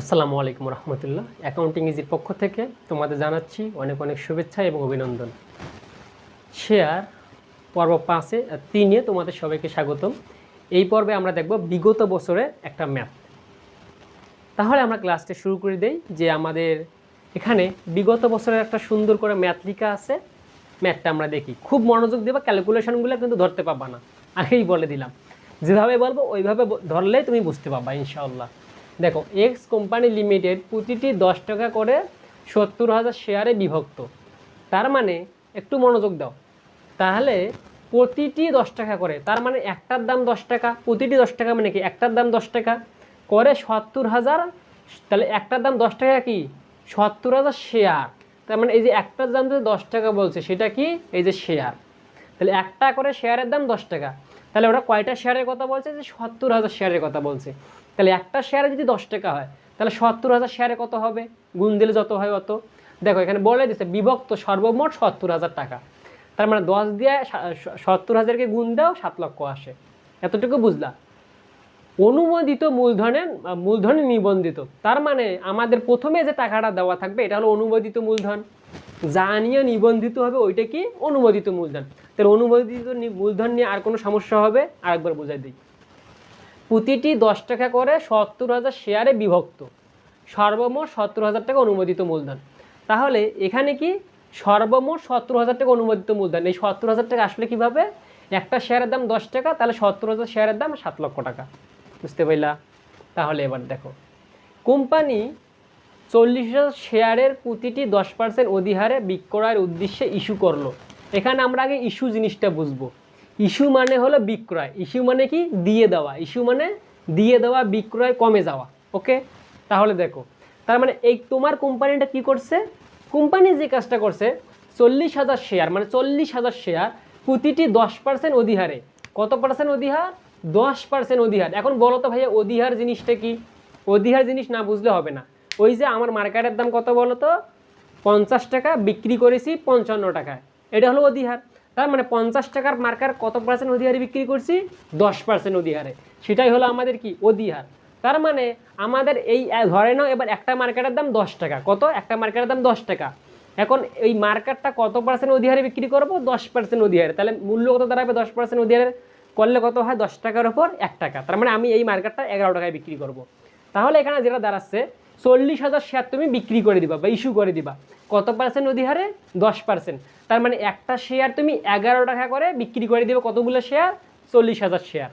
আসসালামু আলাইকুম রহমতুল্লাহ। অ্যাকাউন্টিং ইজির পক্ষ থেকে তোমাদের জানাচ্ছি অনেক অনেক শুভেচ্ছা এবং অভিনন্দন। শেয়ার পর্ব পাঁচে, তিনে তোমাদের সবাইকে স্বাগতম। এই পর্বে আমরা দেখব বিগত বছরে একটা ম্যাপ তাহলে আমরা ক্লাসটা শুরু করে দেই যে আমাদের এখানে বিগত বছরের একটা সুন্দর করে ম্যাথ লিখা আছে। ম্যাথটা আমরা দেখি। খুব মনোযোগ দেবা ক্যালকুলেশনগুলো কিন্তু ধরতে পারবা না। আগেই বলে দিলাম। যেভাবে বলব ওইভাবে ধরলেই তুমি বুঝতে পারবা ইনশাআল্লাহ। দেখো এক্স কোম্পানি লিমিটেড প্রতিটি দশ টাকা করে সত্তর হাজার শেয়ারে বিভক্ত। তার মানে একটু মনোযোগ দাও। তাহলে প্রতিটি দশ টাকা করে, তার মানে একটার দাম দশ টাকা, প্রতিটি দশ টাকা মানে কি? একটার দাম দশ টাকা করে সত্তর হাজার, তাহলে একটার দাম দশ টাকা কি? সত্তর হাজার শেয়ার তার মানে এই যে একটার দাম যে দশ টাকা বলছে, সেটা কি? এই যে শেয়ার তাহলে একটা করে শেয়ারের দাম দশ টাকা। তাহলে ওরা কয়টা শেয়ারের কথা বলছে? যে সত্তর হাজার শেয়ারের কথা বলছে। তাহলে একটা শেয়ারে যদি দশ টাকা হয়, তাহলে সত্তর হাজার শেয়ারে কত হবে? গুণ দিলে যত হয় অত। দেখো, এখানে বলে দিচ্ছে বিভক্ত সর্বমোট সত্তর হাজার টাকা। তার মানে দশ দিয়ে সত্তর হাজারকে গুণ দাও, সাত লক্ষ আসে। এতটুকু বুঝলা অনুমোদিত মূলধনের মূলধনে নিবন্ধিত। তার মানে আমাদের প্রথমে যে টাকাটা দেওয়া থাকবে, এটা হলো অনুমোদিত মূলধন। যা নিয়ে নিবন্ধিত হবে ওইটা কি? অনুমোদিত মূলধন। তাহলে অনুমোদিত মূলধন নিয়ে আর কোনো সমস্যা হবে? আরেকবার বোঝাই দিই। প্রতিটি দশ টাকা করে সত্তর হাজার শেয়ারে বিভক্ত। সর্বমোট সত্তর হাজার টাকা অনুমোদিত মূলধন। তাহলে এখানে কি সর্বমোট সত্তর হাজার টাকা অনুমোদিত মূলধন? এই সত্তর হাজার টাকা আসলে কীভাবে? একটা শেয়ারের দাম দশ টাকা, তাহলে সত্তর হাজার শেয়ারের দাম সাত লক্ষ টাকা। বুঝতে পারলা? তাহলে এবার দেখো। কোম্পানি চল্লিশ হাজার শেয়ারের প্রতিটি দশ পার্সেন্ট অধিহারে বিক্রয়ের উদ্দেশ্যে ইস্যু করল। এখানে আমরা আগে ইস্যু জিনিসটা বুঝব। ইস্যু মানে হলো বিক্রয়। ইস্যু মানে কি? দিয়ে দেওয়া। ইস্যু মানে দিয়ে দেওয়া, বিক্রয়, কমে যাওয়া। ওকে? তাহলে দেখো, তার মানে এই তোমার কোম্পানিটা কি করছে? কোম্পানি যে কাজটা করছে, চল্লিশ হাজার শেয়ার মানে চল্লিশ হাজার শেয়ার প্রতিটি দশ পার্সেন্ট অধিহারে। কত পার্সেন্ট অধিহার? দশ পার্সেন্ট অধিহার। এখন বলো তো ভাইয়া, অধিহার জিনিসটা কি? অধিহার জিনিস না বুঝলে হবে না। ওই যে আমার মার্কেটের দাম কত বলো তো? পঞ্চাশ টাকা, বিক্রি করেছি পঞ্চান্ন টাকায়। এটা হলো অধিহার। তার মানে পঞ্চাশ টাকার মার্কার কত পার্সেন্ট অধিহারে বিক্রি করছি? দশ পার্সেন্ট অধিহারে। সেটাই হলো আমাদের কি? অধিহার। তার মানে আমাদের এই ধরে নাও এবার একটা মার্কেটের দাম দশ টাকা। কত? একটা মার্কেটের দাম দশ টাকা। এখন এই মার্কেটটা কত পার্সেন্ট অধিহারে বিক্রি করব? দশ পার্সেন্ট অধিহারে। তাহলে মূল্য কত দাঁড়াবে দশ পার্সেন্ট অধিহারে? করলে কত হয়? দশ টাকার ওপর এক টাকা। তার মানে আমি এই মার্কেটটা এগারো টাকায় বিক্রি করব। তাহলে এখানে যেটা দাঁড়াচ্ছে, চল্লিশ হাজার শেয়ার তুমি বিক্রি করে দিবা বা ইস্যু করে দিবা। কত পার্সেন্ট অধিহারে দশ পার্সেন্ট তার মানে একটা শেয়ার তুমি এগারো টাকা করে বিক্রি করে দিবে কতগুলো শেয়ার চল্লিশ হাজার শেয়ার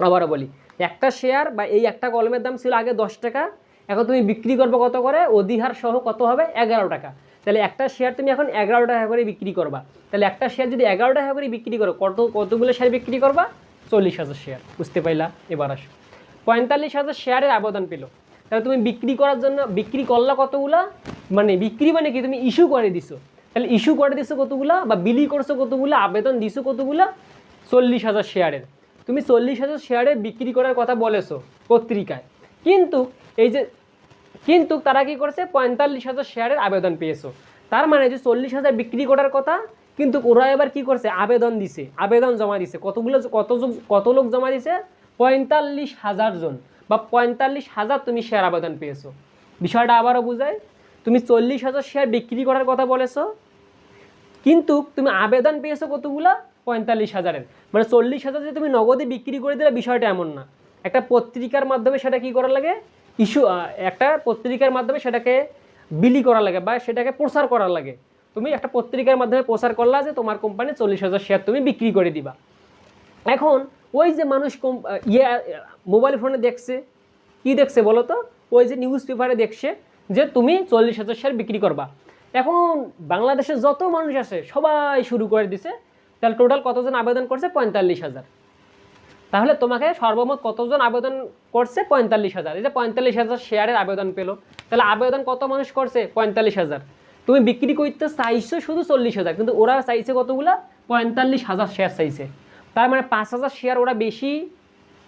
আবারও বলি, একটা শেয়ার বা এই একটা কলমের দাম ছিল আগে দশ টাকা, এখন তুমি বিক্রি করবে কত করে? অধিহার সহ কত হবে? এগারো টাকা। তাহলে একটা শেয়ার তুমি এখন এগারো টাকা করে বিক্রি করবা। তাহলে একটা শেয়ার যদি এগারো টাকা করে বিক্রি করো, কত, কতগুলো শেয়ার বিক্রি করবা? চল্লিশ হাজার শেয়ার বুঝতে পাইলা? এবার আসো। পঁয়তাল্লিশ হাজার শেয়ারের আবেদন পেল। তাহলে তুমি বিক্রি করার জন্য, বিক্রি করলা কতগুলা? মানে বিক্রি মানে কি? তুমি ইস্যু করে দিছো। তাহলে ইস্যু করে দিছো কতগুলা বা বিলি করছ কতগুলো, আবেদন দিছো কতগুলা? চল্লিশ হাজার শেয়ারের তুমি চল্লিশ হাজার শেয়ারে বিক্রি করার কথা বলেছ পত্রিকায়। কিন্তু এই যে, কিন্তু তারা কি করছে? পঁয়তাল্লিশ হাজার শেয়ারের আবেদন পেয়েছ। তার মানে যে চল্লিশ হাজার বিক্রি করার কথা, কিন্তু ওরা এবার কি করছে? আবেদন দিছে। আবেদন জমা দিছে। কতগুলো, কত কত লোক জমা দিছে? পঁয়তাল্লিশ হাজার জন বা পঁয়তাল্লিশ হাজার তুমি শেয়ার আবেদন পেয়েছ। বিষয়টা আবারও বুঝায় তুমি চল্লিশ হাজার শেয়ার বিক্রি করার কথা বলেছ, কিন্তু তুমি আবেদন পেয়েছ কতগুলা? পঁয়তাল্লিশ হাজারের। মানে চল্লিশ হাজার যে তুমি নগদে বিক্রি করে দিলে বিষয়টা এমন না। একটা পত্রিকার মাধ্যমে সেটা কি করা লাগে? ইস্যু একটা পত্রিকার মাধ্যমে সেটাকে বিলি করা লাগে বা সেটাকে প্রচার করা লাগে। তুমি একটা পত্রিকার মাধ্যমে প্রচার করলা যে তোমার কোম্পানি চল্লিশ হাজার শেয়ার তুমি বিক্রি করে দিবা। এখন ওই যে মানুষ ইয়ে মোবাইল ফোনে দেখছে, কি দেখছে বলো তো ওই যে নিউজ পেপারে দেখছে যে তুমি চল্লিশ হাজার শেয়ার বিক্রি করবা। এখন বাংলাদেশে যত মানুষ আছে, সবাই শুরু করে দিছে, তাহলে টোটাল কতজন আবেদন করছে? পঁয়তাল্লিশ হাজার। তাহলে তোমাকে সর্বমোট কতজন আবেদন করছে? পঁয়তাল্লিশ হাজার। এই যে পঁয়তাল্লিশ হাজার শেয়ারের আবেদন পেল, তাহলে আবেদন কত মানুষ করছে? পঁয়তাল্লিশ হাজার। তুমি বিক্রি করতে চাইছো শুধু চল্লিশ হাজার, কিন্তু ওরা চাইছে কতগুলা? পঁয়তাল্লিশ হাজার শেয়ার চাইছে। তার মানে পাঁচ হাজার শেয়ার ওরা বেশি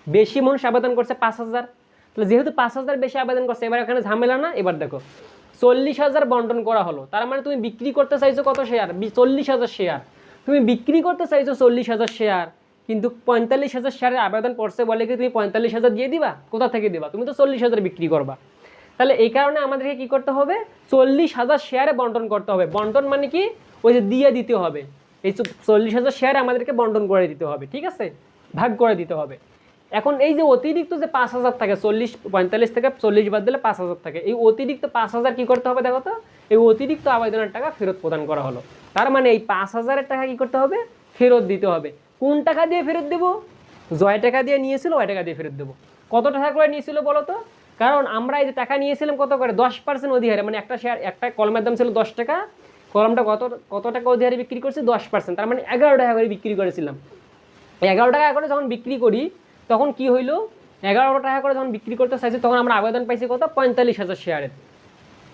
বেশি মানুষ আবেদন করছে পাঁচ হাজার। তাহলে যেহেতু পাঁচ হাজার বেশি আবেদন করছে, এবার এখানে ঝামেলা না? এবার দেখো, চল্লিশ হাজার বন্টন করা হলো। তার মানে তুমি বিক্রি করতে চাইছো কত শেয়ার চল্লিশ হাজার শেয়ার তুমি বিক্রি করতে চাইছো চল্লিশ হাজার শেয়ার কিন্তু পঁয়তাল্লিশ হাজার শেয়ারের আবেদন করছে বলে কি তুমি পঁয়তাল্লিশ হাজার দিয়ে দিবা? কোথা থেকে দিবা? তুমি তো চল্লিশ হাজার বিক্রি করবা। তাহলে এই কারণে আমাদেরকে কি করতে হবে? চল্লিশ হাজার শেয়ারে বন্টন করতে হবে। বন্টন মানে কি? ওই যে দিয়ে দিতে হবে। এই চল্লিশ হাজার শেয়ারে আমাদেরকে বন্টন করে দিতে হবে, ঠিক আছে? ভাগ করে দিতে হবে। এখন এই যে অতিরিক্ত যে পাঁচ হাজার থাকে, চল্লিশ, পঁয়তাল্লিশ থেকে চল্লিশ বাদ দিলে পাঁচ হাজার থাকে। এই অতিরিক্ত পাঁচ হাজার কী করতে হবে দেখো তো? এই অতিরিক্ত আবেদনের টাকা ফেরত প্রদান করা হলো। তার মানে এই পাঁচ হাজারের টাকা কী করতে হবে? ফেরত দিতে হবে। কোন টাকা দিয়ে ফেরত দেবো? জয় টাকা দিয়ে নিয়েছিল, ওই টাকা দিয়ে ফেরত দেবো। কত টাকা করে নিয়েছিল বলো তো? কারণ আমরা এই যে টাকা নিয়েছিলাম কত করে? দশ পার্সেন্ট অধিহারে মানে একটা শেয়ার একটা কলমের দাম ছিল দশ টাকা। কলমটা কত কত টাকা অধিহারে বিক্রি করছি? দশ পার্সেন্ট তার মানে এগারো টাকা করে বিক্রি করেছিলাম। এগারো টাকা করে যখন বিক্রি করি তখন কি হইল? এগারো টাকা করে যখন বিক্রি করতে চাইছি, তখন আমরা আবেদন পাইছি কত? পঁয়তাল্লিশ হাজার শেয়ারের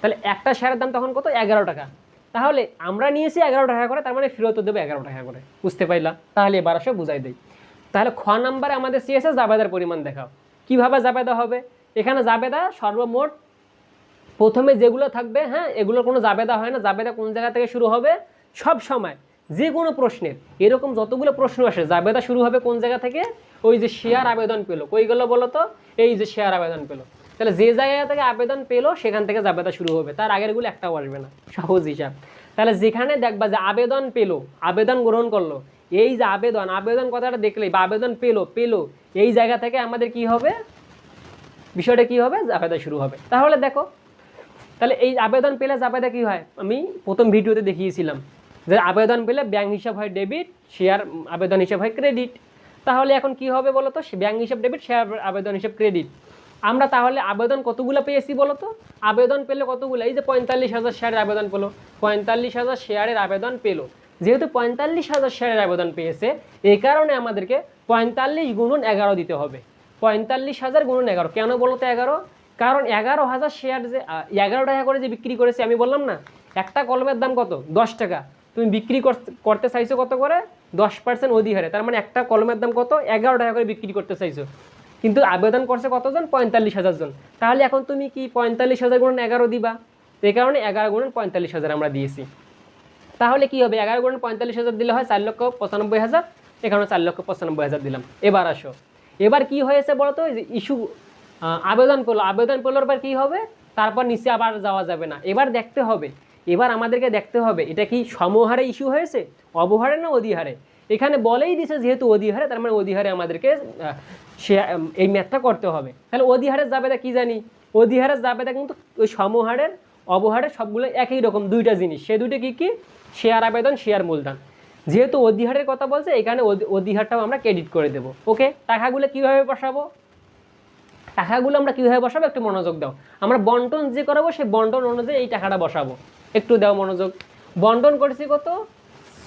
তাহলে একটা শেয়ারের দাম তখন কত? এগারো টাকা। তাহলে আমরা নিয়েছি এগারো টাকা করে, তার মানে ফেরত দেবো এগারো টাকা করে। বুঝতে পারলাম তাহলে এবার আসে, বুঝাই দেই। তাহলে খ নাম্বারে আমাদের সিএসএস জাবেদার পরিমাণ দেখাও। কীভাবে জাবেদা হবে? এখানে জাবেদা সর্বমোট প্রথমে যেগুলো থাকবে হ্যাঁ এগুলোর কোনো জাবেদা হয় না। জাবেদা কোন জায়গা থেকে শুরু হবে? সব সময়। যে কোনো প্রশ্নের। এরকম যতগুলো প্রশ্ন আসে, জাবেদা শুরু হবে কোন জায়গা থেকে? ওই যে শেয়ার আবেদন পেল। কই গেলো বলো তো? এই যে শেয়ার আবেদন পেল। তাহলে যে জায়গা থেকে আবেদন পেল, সেখান থেকে জাবেদা শুরু হবে। তার আগেরগুলো একটাও আসবে না। সহজ হিসাব। তাহলে যেখানে দেখবা যে আবেদন পেল, আবেদন গ্রহণ করল, এই যে আবেদন আবেদন কথাটা দেখলে বা আবেদন পেল পেল, এই জায়গা থেকে আমাদের কি হবে? বিষয়টা কি হবে? জাবেদা শুরু হবে। তাহলে দেখো, তাহলে এই আবেদন পেলে জাবেদা কি হয়? আমি প্রথম ভিডিওতে দেখিয়েছিলাম। যে আবেদন পেলে ব্যাংক হিসাব হয় ডেবিট শেয়ার আবেদন হিসাব হয় ক্রেডিট তাহলে এখন কি হবে বলো তো ব্যাংক হিসাব ডেবিট শেয়ার আবেদন হিসাব ক্রেডিট আমরা তাহলে আবেদন কতগুলো পেয়েছি বলো তো আবেদন পেলে কতগুলো? এই যে পঁয়তাল্লিশ হাজার শেয়ারের আবেদন পেল। পঁয়তাল্লিশ হাজার শেয়ারের আবেদন পেল। যেহেতু পঁয়তাল্লিশ হাজার শেয়ারের আবেদন পেয়েছে এই কারণে আমাদেরকে পঁয়তাল্লিশ গুণন এগারো দিতে হবে। পঁয়তাল্লিশ হাজার গুণন এগারো। কেন বলো তো এগারো? কারণ এগারো হাজার শেয়ার যে এগারো টাকা করে যে বিক্রি করেছে, আমি বললাম না, একটা কলমের দাম কত? দশ টাকা। তুমি বিক্রি কর- করতে চাইছো কত করে? দশ পার্সেন্ট অধিহারে তার মানে একটা কলমের দাম কত? এগারো টাকা করে বিক্রি করতে চাইছো। কিন্তু আবেদন করছে কতজন? পঁয়তাল্লিশ হাজার জন তাহলে এখন তুমি কি পঁয়তাল্লিশ হাজার গুণন এগারো দিবা? তো এই কারণে এগারো গুণন পঁয়তাল্লিশ হাজার আমরা দিয়েছি। তাহলে কি হবে? এগারো গুণ পঁয়তাল্লিশ হাজার দিলে হয় চার লক্ষ পঁচানব্বই হাজার। এখানে চার লক্ষ পঁচানব্বই হাজার দিলাম। এবার আসো। এবার কি হয়েছে বলো তো ইস্যু আবেদন করল। আবেদন পেলোর পর কি হবে? তারপর নিচে আবার যাওয়া যাবে না। এবার দেখতে হবে এবার আমাদেরকে দেখতে হবে, এটা কি সমহারে ইস্যু হয়েছে, অবহারে না অধিহারে? এখানে বলেই দিছে যেহেতু অধিহারে, তার মানে অধিহারে আমাদেরকে সে এই ম্যাথটা করতে হবে। তাহলে অধিহারের জাবেদা কী জানি? অধিহারের জাবেদা কিন্তু ওই সমহারের, অবহারের সবগুলো একই রকম, দুইটা জিনিস। সে দুটো কী কী? শেয়ার আবেদন শেয়ার মূলধন। যেহেতু অধিহারের কথা বলছে, এখানে অধি- অধিহারটাও আমরা ক্রেডিট করে দেবো। ওকে টাকাগুলো কীভাবে বসাবো? টাকাগুলো আমরা কীভাবে বসাবো? একটু মনোযোগ দাও। আমরা বন্টন যে করাবো সেই বন্টন অনুযায়ী এই টাকাটা বসাবো। একটু দেওয়া মনোযোগ। বন্টন করেছি কত?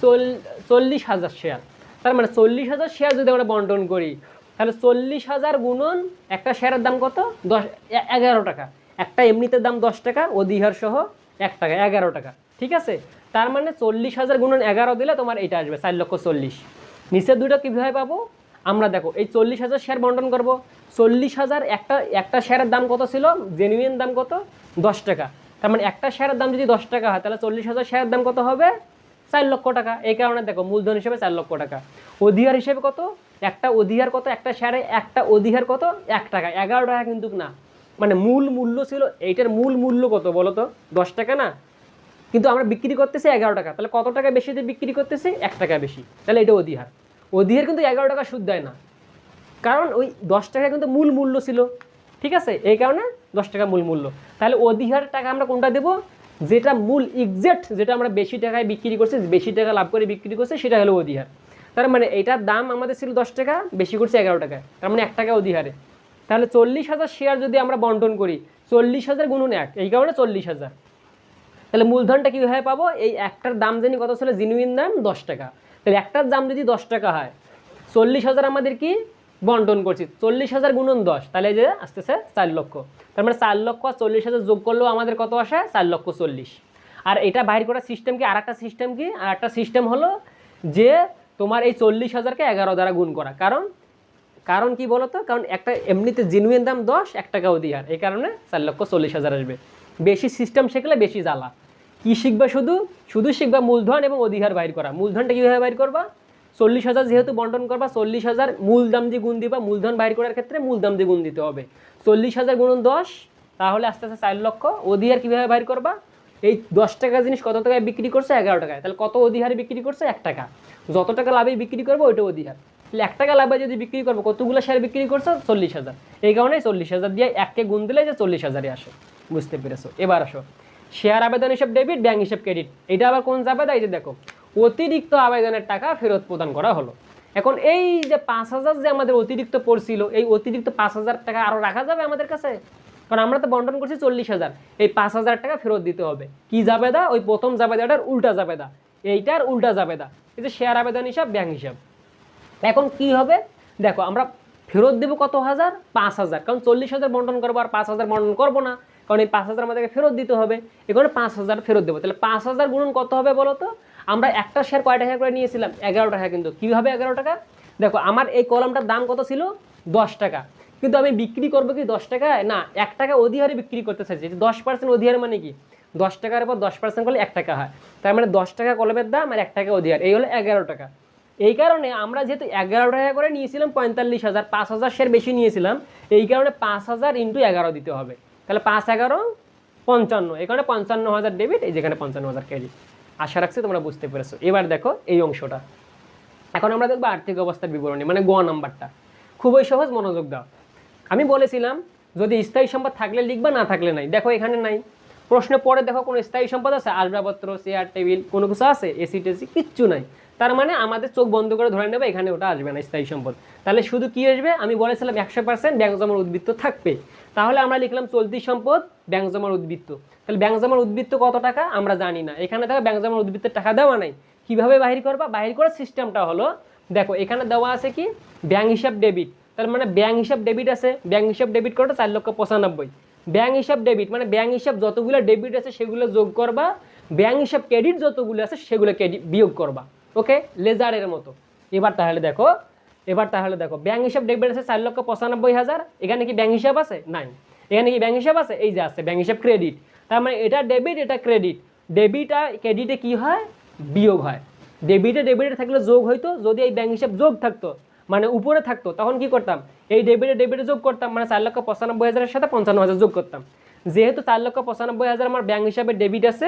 চল- চল্লিশ হাজার শেয়ার। তার মানে চল্লিশ হাজার শেয়ার যদি আমরা বন্টন করি, তাহলে চল্লিশ হাজার গুণন একটা শেয়ারের দাম কত? দশ এগারো টাকা। একটা এমনিতে দাম দশ টাকা, অধিহার সহ এক টাকা, এগারো টাকা। ঠিক আছে? তার মানে চল্লিশ হাজার গুণন এগারো দিলে তোমার এটা আসবে চার লক্ষ চল্লিশ। নিচের দুটো কীভাবে পাবো? আমরা দেখো, এই চল্লিশ হাজার শেয়ার বন্টন করব। চল্লিশ হাজার একটা একটা শেয়ারের দাম কত ছিল? জেনুইন দাম কত? দশ টাকা। তার মানে একটা শেয়ারের দাম যদি দশ টাকা হয়, তাহলে চল্লিশ হাজার শেয়ারের দাম কত হবে? চার লক্ষ টাকা। এই কারণে দেখো, মূলধন হিসেবে চার লক্ষ টাকা। অধিহার হিসেবে কত? একটা অধিহার কত? একটা শেয়ারে একটা অধিহার কত? এক টাকা। এগারো টাকা কিন্তু না। মানে মূল মূল্য ছিল, এইটার মূল মূল্য কত বলো তো? দশ টাকা না? কিন্তু আমরা বিক্রি করতেছি এগারো টাকা। তাহলে কত টাকা বেশি দিয়ে বিক্রি করতেছি? এক টাকা বেশি। তাহলে এটা অধিহার। অধিহার কিন্তু এগারো টাকা সুদ দেয় না। কারণ ওই দশ টাকা কিন্তু মূল মূল্য ছিল। ঠিক আছে? এই কারণে দশ টাকা মূল মূল্য। তাহলে অধিহার টাকা আমরা কোনটা দেবো? যেটা মূল এক্সাক্ট যেটা আমরা বেশি টাকায় বিক্রি করছি, বেশি টাকা লাভ করে বিক্রি করছি, সেটা হলো অধিহার। তার মানে এটার দাম আমাদের ছিল দশ টাকা, বেশি করছে এগারো টাকা তার মানে এক টাকা অধিহারে। তাহলে চল্লিশ হাজার শেয়ার যদি আমরা বন্টন করি, চল্লিশ হাজার গুণুন এক, এই কারণে চল্লিশ হাজার। তাহলে মূলধনটা কীভাবে পাবো? এই একটার দাম জানি কত ছিল? জিনুইন দাম দশ টাকা। তাহলে একটার দাম যদি দশ টাকা হয়, চল্লিশ হাজার আমাদের কি? বন্টন করছি। চল্লিশ হাজার গুণন দশ, তাহলে যে আসতেছে চার লক্ষ। তার মানে চার লক্ষ চল্লিশ হাজার যোগ করলেও আমাদের কত আসে? চার লক্ষ চল্লিশ। আর এটা বাইর করার সিস্টেম কি? আর একটা সিস্টেম কি? আর একটা সিস্টেম হলো যে তোমার এই চল্লিশ হাজারকে এগারো দ্বারা গুণ করা। কারণ কারণ কি বলতো? কারণ একটা এমনিতে জেনুইন দাম দশ, এক টাকা অধিহার এই কারণে চার লক্ষ চল্লিশ হাজার আসবে। বেশি সিস্টেম শিখলে বেশি জ্বালা। কি শিখবা শুধু? শুধু শিখবা মূলধন এবং অধিহার বাইর করা। মূলধনটা কীভাবে বাইর করবা? চল্লিশ হাজার যেহেতু বন্টন করবা, চল্লিশ হাজার মূল দাম দিয়ে গুণ দিবা, মূলধন বাইর করার ক্ষেত্রে মূল দাম দিয়ে গুণ দিতে হবে। চল্লিশ হাজার গুণন দশ, তাহলে আস্তে আস্তে চার লক্ষ। অধিহার কীভাবে বাইর করবা? এই দশ টাকা জিনিস কত টাকায় বিক্রি করছে? এগারো টাকায়। তাহলে কত অধিহারে বিক্রি করছে? এক টাকা। যত টাকা লাভে বিক্রি করব ওইটা অধিহার। তাহলে এক টাকা লাভে যদি বিক্রি করব, কতগুলো শেয়ার বিক্রি করছে? চল্লিশ হাজার। এই কারণে চল্লিশ হাজার দিয়ে এককে গুণ দিলে যে চল্লিশ হাজারে আসে। বুঝতে পেরেছ? এবার আসো। শেয়ার আবেদন হিসেব ডেবিট ব্যাংক হিসেব ক্রেডিট এটা আবার কোন যাবে এই যে দেখো অতিরিক্ত আবেদনের টাকা ফেরত প্রদান করা হলো। এখন এই যে পাঁচ হাজার যে আমাদের অতিরিক্ত পড়ছিল, এই অতিরিক্ত পাঁচ হাজার টাকা আরও রাখা যাবে আমাদের কাছে? কারণ আমরা তো বন্টন করছি চল্লিশ হাজার। এই পাঁচ হাজার টাকা ফেরত দিতে হবে। কি জাবেদা? ওই প্রথম জাবেদাটার উল্টা জাবেদা। এইটার উল্টা জাবেদা। এই যে শেয়ার আবেদন হিসাব ব্যাংক হিসাব। এখন কি হবে? দেখো, আমরা ফেরত দেবো কত হাজার? পাঁচ হাজার। কারণ চল্লিশ হাজার বন্টন করব আর পাঁচ হাজার বন্টন করব না। কারণ এই পাঁচ হাজার আমাদেরকে ফেরত দিতে হবে। এখানে পাঁচ হাজার ফেরত দেবো। তাহলে পাঁচ হাজার গুণন কত হবে বলো তো? আমরা একটা শেয়ার কয় টাকা করে নিয়েছিলাম? এগারো টাকা কিন্তু। কীভাবে এগারো টাকা? দেখো, আমার এই কলমটার দাম কত ছিল? দশ টাকা। কিন্তু আমি বিক্রি করব কি দশ টাকায়? না, এক টাকা অধিহারে বিক্রি করতে চাইছি। দশ পার্সেন্ট অধিহার মানে কি? দশ টাকার পর দশ পার্সেন্ট করলে এক টাকা হয়। তার মানে দশ টাকা কলমের দাম আর এক টাকা অধিহার। এই হলো এগারো টাকা। এই কারণে আমরা যেহেতু এগারো টাকা করে নিয়েছিলাম, পঁয়তাল্লিশ হাজার, পাঁচ হাজার শেয়ার বেশি নিয়েছিলাম, এই কারণে পাঁচ হাজার ইন্টু এগারো দিতে হবে। তাহলে পাঁচ এগারো, পঞ্চান্ন। এখানে পঞ্চান্ন হাজার ডেবিট এই যেখানে পঞ্চান্ন হাজার ক্রেডিট আশা রাখছি তোমরা বুঝতে পেরেছ। এবার দেখো এই অংশটা। এখন আমরা দেখব আর্থিক অবস্থার বিবরণী মানে গোয়া নাম্বারটা। খুবই সহজ মনোযোগ দাও। আমি বলেছিলাম, যদি স্থায়ী সম্পদ থাকলে লিখবা, না থাকলে নাই। দেখো এখানে নাই। প্রশ্নে পরে দেখো কোনো স্থায়ী সম্পদ আছে? আসবাবপত্র চেয়ার টেবিল কোনো কিছু আছে? এসি টেসি কিচ্ছু নাই। তার মানে আমাদের চোখ বন্ধ করে ধরে নেবে, এখানে ওটা আসবে না স্থায়ী সম্পদ। তাহলে শুধু কি আসবে? আমি বলেছিলাম একশো পার্সেন্ট ব্যাংক জমার উদ্বৃত্ত থাকবে। তাহলে আমরা লিখলাম চলতি সম্পদ ব্যাংক জমার উদ্বৃত্ত। তাহলে ব্যাংক জমার উদ্বৃত্ত কত টাকা? আমরা জানি না। এখানে দেখো ব্যাংক জমার উদ্বৃত্তের টাকা দেওয়া নাই। কীভাবে বাহির করবা? বাহির করার সিস্টেমটা হলো, দেখো, এখানে দেওয়া আছে কি? ব্যাংক হিসাব ডেবিট তার মানে ব্যাংক হিসাব ডেবিট আছে। ব্যাংক হিসাব ডেবিট করাটা চার লক্ষ পঁচানব্বই। ব্যাংক হিসাব ডেবিট মানে ব্যাংক হিসাব যতগুলো ডেবিট আছে সেগুলো যোগ করবা। ব্যাংক হিসাব ক্রেডিট যতগুলো আছে সেগুলো ক্রেডিট বিয়োগ করবা। ওকে লেজারের মতো। এবার তাহলে দেখো এবার তাহলে দেখো ব্যাংক হিসাব ডেবিট আছে চার লক্ষ পঁচানব্বই হাজার, এখানে কি ব্যাংক হিসাব আছে? নাই এখানে কি ব্যাংক হিসাব আছে? এই যে আছে ব্যাংক হিসাব ক্রেডিট তার মানে এটা ডেবিট এটা ক্রেডিট ডেবিট আর ক্রেডিটে কি হয়? বিয়োগ হয়। ডেবিটে ডেবিটে থাকলে যোগ হইতো, যদি এই ব্যাংক হিসাব যোগ থাকতো মানে উপরে থাকতো, তখন কি করতাম? এই ডেবিটে ডেবিটে যোগ করতাম মানে চার লক্ষ পঁচানব্বই হাজারের সাথে পঞ্চান্ন হাজার যোগ করতাম। যেহেতু চার লক্ষ পঁচানব্বই হাজার আমার ব্যাংক হিসাবে ডেবিট আছে,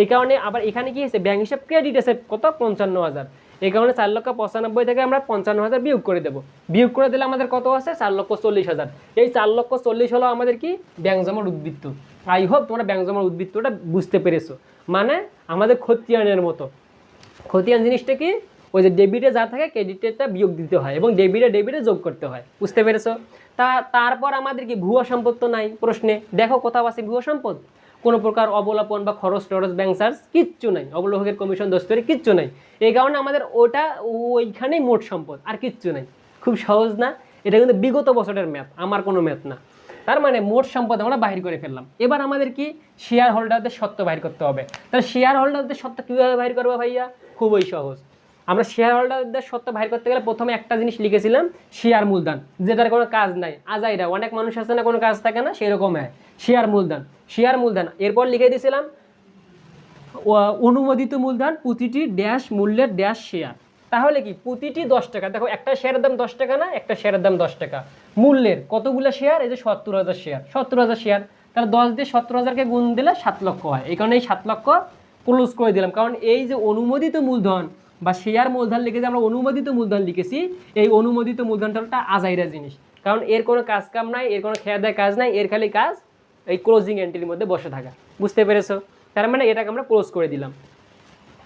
এই কারণে আবার এখানে কি হয়েছে? ব্যাংক হিসাব ক্রেডিট আছে কত? পঞ্চান্ন হাজার। এই কারণে চার লক্ষ পঁচানব্বই থেকে আমরা পঞ্চান্ন হাজার বিয়োগ করে দেবো। বিয়োগ করে দিলে আমাদের কত আছে? চার লক্ষ চল্লিশ হাজার। এই চার লক্ষ চল্লিশ হলো আমাদের কি? ব্যাংক জমার উদ্বৃত্ত। আই হোপ তোমরা ব্যাংক জমার উদ্বৃত্তটা বুঝতে পেরেছ। মানে আমাদের খতিয়ানের মতো। খতিয়ান জিনিসটা কি? ওই যে ডেবিটে যা থাকে ক্রেডিটেরটা বিয়োগ দিতে হয় এবং ডেবিটে ডেবিটে যোগ করতে হয়। বুঝতে পেরেছ? তা তারপর আমাদের কি ভুয়া সম্পদ তো নাই? প্রশ্নে। দেখো কোথাও আছে ভুয়া সম্পদ? কোনো প্রকার অবলাপন বা খরচ টরচ ব্যাংক চার্জ কিচ্ছু নাই। অবলোকের কমিশন দস্তরে কিচ্ছু নাই। এই কারণে আমাদের ওটা, ওইখানেই মোট সম্পদ, আর কিচ্ছু নাই। খুব সহজ না, এটা কিন্তু বিগত বছরের ম্যাথ আমার কোনো ম্যাথ না। তার মানে মোট সম্পদ আমরা বাহির করে ফেললাম। এবার আমাদের কি শেয়ার হোল্ডারদের সত্ত্ব বাহির করতে হবে? তাহলে শেয়ার হোল্ডারদের সত্ত্ব কীভাবে বাহির করব ভাইয়া? খুবই সহজ। আমরা শেয়ার হোল্ডারদের সত্ত্ব বাহির করতে গেলে প্রথমে একটা জিনিস লিখেছিলাম শেয়ার মূলধন, যেটার কোনো কাজ নাই। আজাইরা, অনেক মানুষ আছে না, কোনো কাজ থাকে না সেরকম হয়। শেয়ার মূলধন শেয়ার মূলধন। এরপর লিখে দিয়েছিলাম অনুমোদিত মূলধন প্রতিটি ড্যাশ মূল্যের ড্যাশ শেয়ার। তাহলে কি প্রতিটি দশ টাকা, দেখো একটা শেয়ারের দাম দশ টাকা না, একটা শেয়ারের দাম দশ টাকা। মূল্যের কতগুলো শেয়ার? এই যে সত্তর হাজার শেয়ার। সত্তর হাজার শেয়ার, তাহলে দশ দিয়ে সত্তর হাজারকে গুণ দিলে সাত লক্ষ হয়। এই কারণে এই সাত লক্ষ ক্লোজ করে দিলাম। কারণ এই যে অনুমোদিত মূলধন বা শেয়ার মূলধন লিখে যে আমরা অনুমোদিত মূলধন লিখেছি, এই অনুমোদিত মূলধনটা আজাইরা জিনিস। কারণ এর কোনো কাজ কাম নাই, এর কোনো খেয়া কাজ নাই, এর খালি কাজ এই ক্লোজিং এন্ট্রির মধ্যে বসে থাকা। বুঝতে পেরেছ? তার মানে এটাকে আমরা ক্লোজ করে দিলাম।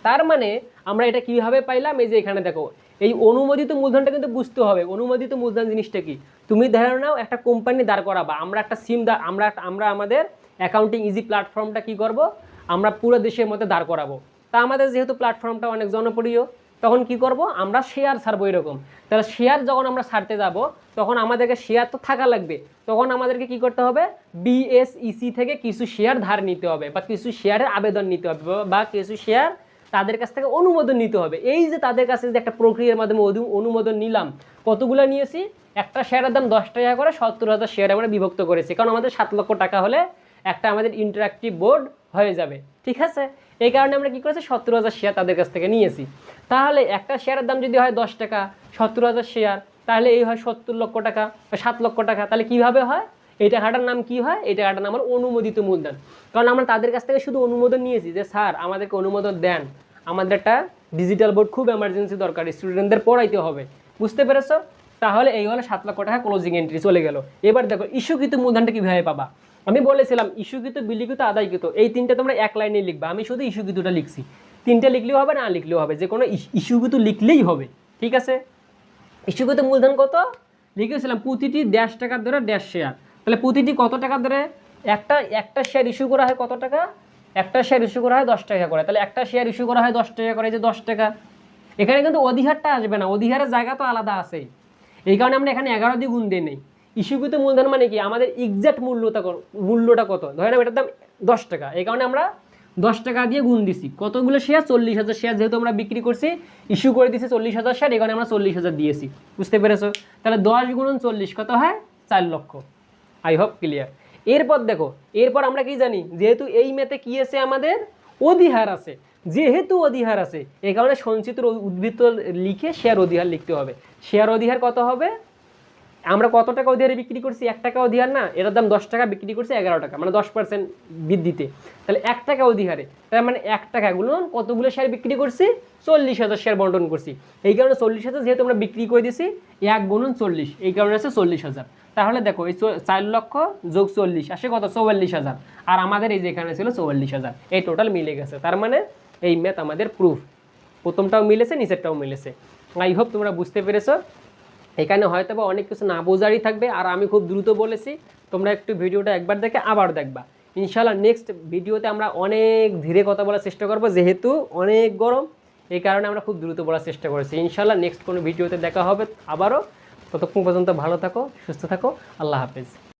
তার মানে আমরা এটা কীভাবে পাইলাম? এই যে এখানে দেখো, এই অনুমোদিত মূলধনটা কিন্তু বুঝতে হবে। অনুমোদিত মূলধন জিনিসটা কি? তুমি ধরে নাও একটা কোম্পানি দাঁড় করাবা। আমরা একটা সিম দা আমরা আমরা আমাদের অ্যাকাউন্টিং ইজি প্ল্যাটফর্মটা কি করব? আমরা পুরো দেশের মধ্যে দাঁড় করাবো। তা আমাদের যেহেতু প্ল্যাটফর্মটা অনেক জনপ্রিয় তখন কি করব? আমরা শেয়ার ছাড়বো এরকম। তাহলে শেয়ার যখন আমরা ছাড়তে যাব, তখন আমাদেরকে শেয়ার তো থাকা লাগবে। তখন আমাদেরকে কি করতে হবে? বিএসইসি থেকে কিছু শেয়ার ধার নিতে হবে বা কিছু শেয়ারের আবেদন নিতে হবে বা- বা কিছু শেয়ার তাদের কাছ থেকে অনুমোদন নিতে হবে। এই যে তাদের কাছে যে একটা প্রক্রিয়ার মাধ্যমে অনুমোদন নিলাম, কতগুলো নিয়েছি? একটা শেয়ারের দাম দশ টাকা করে, সত্তর হাজার শেয়ার আমরা বিভক্ত করেছি। কারণ আমাদের সাত লক্ষ টাকা হলে একটা আমাদের ইন্টারাক্টিভ বোর্ড হয়ে যাবে। ঠিক আছে? এই কারণে আমরা কি করেছি? সত্তর হাজার শেয়ার তাদের কাছ থেকে নিয়েছি। তাহলে একটা শেয়ারের দাম যদি হয় দশ টাকা, সত্তর হাজার শেয়ার তাহলে এই হয় সত্তর লক্ষ টাকা বা সাত লক্ষ টাকা। তাহলে কীভাবে হয়? এই টাকাটার নাম কি হয়? এই টাকাটার নাম অনুমোদিত মূলধন। কারণ আমরা তাদের কাছ থেকে শুধু অনুমোদন নিয়েছি যে, স্যার, আমাদেরকে অনুমোদন দেন। আমাদের একটা ডিজিটাল বোর্ড খুব এমার্জেন্সি দরকার স্টুডেন্টদের পড়াইতে হবে। বুঝতে পেরেছ? তাহলে এই হলো সাত লক্ষ টাকা ক্লোজিং এন্ট্রি চলে গেল। এবার দেখো, ইস্যুকৃত মূলধনটা কীভাবে পাবা? আমি বলেছিলাম ইস্যুকৃত বিলিকৃত আদায়কৃত। এই তিনটে তোমরা এক লাইনে লিখবা। আমি শুধু ইস্যুকৃতটা লিখছি। তিনটে লিখলেও হবে, না লিখলেও হবে। যে কোনো ইস্যুকৃত লিখলেই হবে। ঠিক আছে? ইস্যুকৃত মূলধন কত? লিখেছিলাম, প্রতিটি দেড় টাকার ধরে দেড় শেয়ার তাহলে প্রতিটি কত টাকা ধরে? একটা একটা শেয়ার ইস্যু করা হয় কত টাকা? একটা শেয়ার ইস্যু করা হয় দশ টাকা করে। তাহলে একটা শেয়ার ইস্যু করা হয় দশ টাকা করে যে দশ টাকা। এখানে কিন্তু অধিহারটা আসবে না। অধিহারের জায়গা তো আলাদা আছে। এই কারণে আমরা এখানে এগারো দিয়ে গুণ দিয়ে নেই। ইস্যুকৃত মূলধন মানে কি? আমাদের এক্সাক্ট মূল্যটা মূল্যটা কত? ধরে নাও এটার দাম দশ টাকা। এই কারণে আমরা দশ টাকা দিয়ে গুণ দিছি। কতগুলো শেয়ার চল্লিশ হাজার শেয়ার যেহেতু আমরা বিক্রি করছি ইস্যু করে দিছি চল্লিশ হাজার শেয়ার এখানে আমরা চল্লিশ হাজার দিয়েছি। বুঝতে পেরেছ? তাহলে দশ গুণন চল্লিশ কত হয়? চার লক্ষ। আই হোপ ক্লিয়ার এরপর দেখো, এরপর আমরা কি জানি? যেহেতু এই মেতে কি আছে আমাদের? অধিহার আছে। যেহেতু অধিহার আছে, এই কারণে সঞ্চিত উদ্বৃত্ত লিখে শেয়ার অধিহার লিখতে হবে। শেয়ার অধিহার কত হবে? আমরা কত টাকা অধিহারে বিক্রি করছি? এক টাকা অধিহার না। এটার দাম দশ টাকা বিক্রি করছি, এগারো টাকা মানে দশ পার্সেন্ট বৃদ্ধিতে। তাহলে এক টাকা অধিহারে তার মানে এক টাকাগুলো কতগুলো শেয়ার বিক্রি করছি? চল্লিশ হাজার শেয়ার বন্টন করছি। এই কারণে চল্লিশ হাজার যেহেতু আমরা বিক্রি করে দিছি এক গুণন চল্লিশ, এই কারণে আছে চল্লিশ হাজার। তাহলে দেখো, এই চার লক্ষ যোগ চল্লিশ, আসে কত? চৌয়াল্লিশ হাজার। আর আমাদের এই যে এখানে ছিল চৌয়াল্লিশ হাজার, এই টোটাল মিলে গেছে। তার মানে এই ম্যাথ আমাদের প্রুফ প্রথমটাও মিলেছে, নিচেরটাও মিলেছে। আই হোপ তোমরা বুঝতে পেরেছ। এখানে হয়তো বা অনেক কিছু না বোঝারই থাকবে, আর আমি খুব দ্রুত বলেছি, তোমরা একটু ভিডিওটা একবার দেখে আবার দেখবা। ইনশাল্লাহ নেক্সট ভিডিওতে আমরা অনেক ধীরে কথা বলার চেষ্টা করব, যেহেতু অনেক গরম, এই কারণে আমরা খুব দ্রুত বলার চেষ্টা করেছি। ইনশাল্লাহ নেক্সট কোনো ভিডিওতে দেখা হবে আবারও। ততক্ষণ পর্যন্ত ভালো থাকো, সুস্থ থাকো, আল্লাহ হাফেজ।